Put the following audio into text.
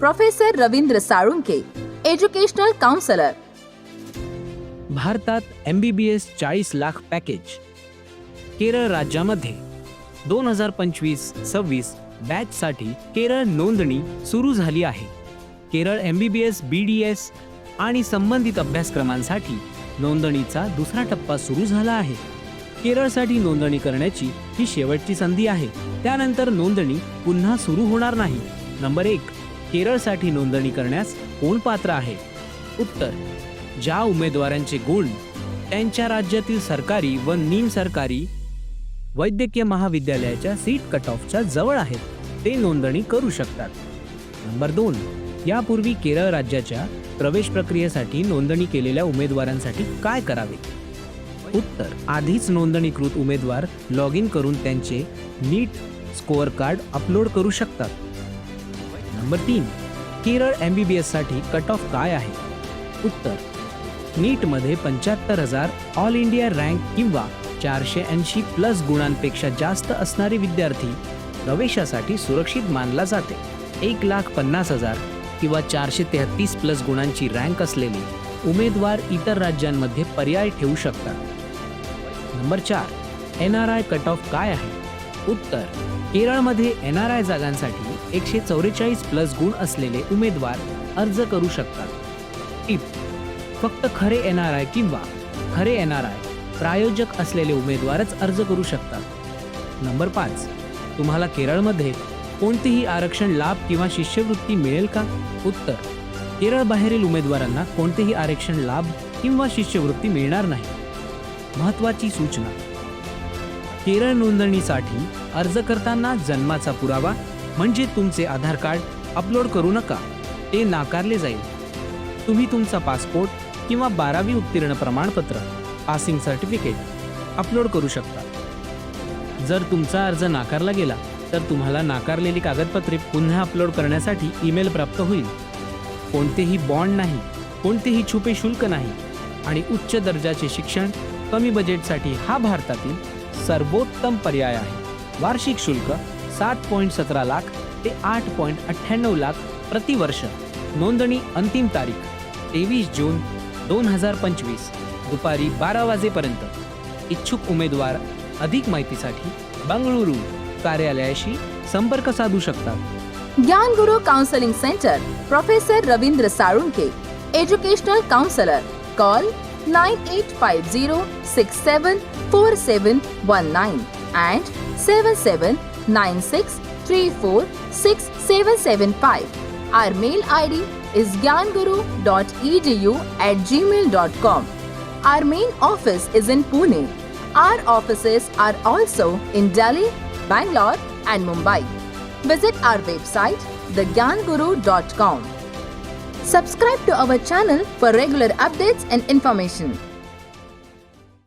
Professor Ravindra Salunke educational counsellor. भारतात M B B S चाळीस lakh package. Kerala राज्यामध्ये दोन हजार पंचवीस सव्वीस बॅचसाठी केरळ नोंदणी सुरू झाली आहे. Kerala M B B S B D S आणि संबंधित अभ्यासक्रमांसाठी नोंदणीचा दुसरा टप्पा सुरू झाला आहे. केरळसाठी नोंदणी करण्याची ही शेवटची संधी आहे. त्यानंतर नोंदणी पुन्हा सुरू होणार नाही. नंबर एक केरळसाठी नोंदणी करण्यास कोण पात्र आहे? उत्तर ज्या उमेदवारांचे गुण त्यांच्या राज्यातील सरकारी व निम सरकारी वैद्यकीय महाविद्यालयाच्या सीट कट ऑफच्या जवळ आहेत ते नोंदणी करू शकतात. नंबर दोन यापूर्वी केरळ राज्याच्या प्रवेश प्रक्रियेसाठी नोंदणी केलेल्या उमेदवारांसाठी काय करावे? उत्तर आधीच नोंदणीकृत उमेदवार लॉग इन करून त्यांचे नीट स्कोअर कार्ड अपलोड करू शकतात. नंबर तीन केरळ एम बी बी एससाठी कट ऑफ काय आहे? उत्तर नीटमध्ये पंच्याहत्तर हजार ऑल इंडिया रँक किंवा चारशे ऐंशी प्लस गुणांपेक्षा जास्त असणारे विद्यार्थी प्रवेशासाठी सुरक्षित मानला जाते. एक लाख पन्नास हजार किंवा चारशे तेहतीस प्लस गुणांची रँक असलेले उमेदवार इतर राज्यांमध्ये पर्याय ठेवू शकतात. नंबर चार N R I cut off काय आहे? उत्तर केरळमध्ये एन आर आय जागांसाठी एकशे चौवेचाळीस प्लस गुण असलेले उमेदवार अर्ज करू शकतात. टिप फक्त खरे एन आर आय किंवा खरे एन आर आय प्रायोजक असलेले उमेदवारच अर्ज करू शकतात. नंबर पाच तुम्हाला केरळमध्ये कोणतेही आरक्षण लाभ किंवा शिष्यवृत्ती मिळेल का? उत्तर. केरळ बाहेरील उमेदवारांना कोणतेही आरक्षण लाभ किंवा शिष्यवृत्ती मिळणार नाही. महत्त्वाची सूचना. केरळ नोंदणीसाठी अर्ज करताना जन्माचा पुरावा म्हणजे तुमचे आधार कार्ड अपलोड करू नका. ते नाकारले जाईल. तुम्ही तुमचा पासपोर्ट किंवा बारावी उत्तीर्ण प्रमाणपत्र पासिंग सर्टिफिकेट अपलोड करू शकता. जर तुमचा अर्ज नाकारला गेला तर तुम्हाला नाकारलेली कागदपत्रे पुन्हा अपलोड करण्यासाठी ईमेल प्राप्त होईल. कोणतेही बॉन्ड नाही कोणतेही छुपे शुल्क नाही आणि उच्च दर्जाचे शिक्षण कमी बजेटसाठी हा भारतातील सर्वोत्तम पर्याय आहे. वार्षिक शुल्क सात पॉईंट सतरा लाख ते आठ पॉईंट अठ्ठ्याण्णव लाख प्रतिवर्ष. नोंदणी अंतिम तारीख तेवीस जून दोन हजार पंचवीस दुपारी बारा वाजेपर्यंत. इच्छुक उमेदवार अधिक माहितीसाठी बंगळुरू. कार्यालयाशी संपर्क साधू शकतात Gyan Guru counselling centre professor Ravindra Salunke educational counsellor call nine eight five zero six seven four seven one nine and seven seven nine six three four six seven seven five our Our mail ID is gyanguru.edu at gmail.com. Our main office is in Pune. Our offices are also in Delhi, Bangalore, and Mumbai. Visit our website, thegyanguru.com. Subscribe to our channel for regular updates and information.